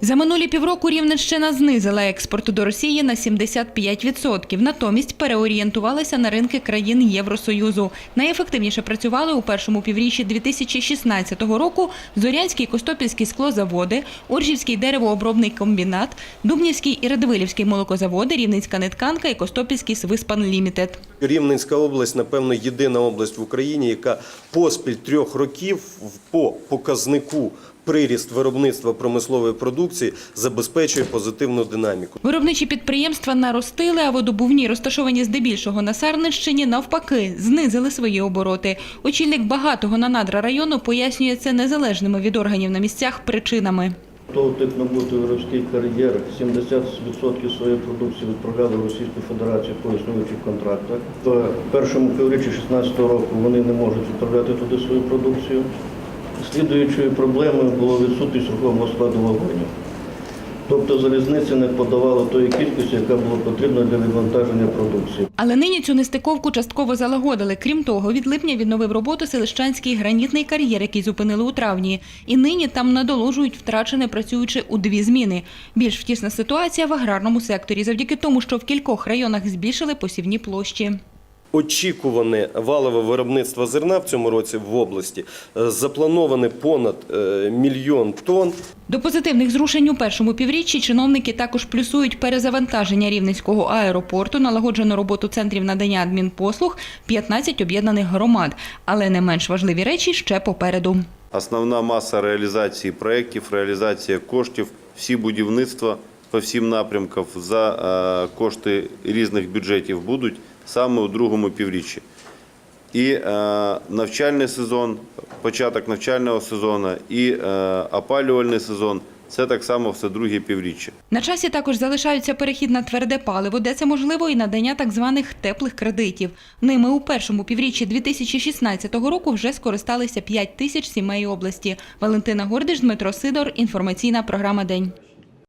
За минулі півроку Рівненщина знизила експорт до Росії на 75%. Натомість переорієнтувалася на ринки країн Євросоюзу. Найефективніше працювали у першому півріччі 2016 року Зорянський і Костопільський склозаводи, Оржівський деревообробний комбінат, Дубнівський і Радивилівський молокозаводи, Рівненська нетканка і Костопільський Свиспан Лімітед. Рівненська область, напевно, єдина область в Україні, яка поспіль трьох років по показнику приріст виробництва промислової продукції забезпечує позитивну динаміку. Виробничі підприємства наростили, а водобувні, розташовані здебільшого на Сарненщині, навпаки, знизили свої обороти. Очільник багатого на надра району пояснює це незалежними від органів на місцях причинами. Товтик Набутовський кар'єр 70% своєї продукції відправляли в Російську Федерацію по існуючих контрактах. В першому півріччі 2016 року вони не можуть відправляти туди свою продукцію. Слідуючою проблемою було відсутність рухомого складу вагонів. Тобто залізниця не подавала тої кількості, яка була потрібна для відвантаження продукції. Але нині цю нестиковку частково залагодили. Крім того, від липня відновив роботу селищанський гранітний кар'єр, який зупинили у травні. І нині там надолужують втрачене, працюючи у дві зміни. Більш втісна ситуація в аграрному секторі, завдяки тому, що в кількох районах збільшили посівні площі. Очікуване валове виробництво зерна в цьому році в області е, заплановане понад е, мільйон тонн. До позитивних зрушень у першому півріччі чиновники також плюсують перезавантаження Рівненського аеропорту, налагоджену роботу центрів надання адмінпослуг, 15 об'єднаних громад. Але не менш важливі речі ще попереду. Основна маса реалізації проєктів, реалізація коштів, всі будівництва по всім напрямкам за е, кошти різних бюджетів будуть саме у другому півріччі. І е, навчальний сезон, початок навчального сезону, і е, опалювальний сезон це так само все друге півріччя. На часі також залишаються перехід на тверде паливо, де це можливо і надання так званих теплих кредитів. Ними у першому півріччі 2016 року вже скористалися 5 тисяч сімей області. Валентина Гордиш, Дмитро Сидор. Інформаційна програма День.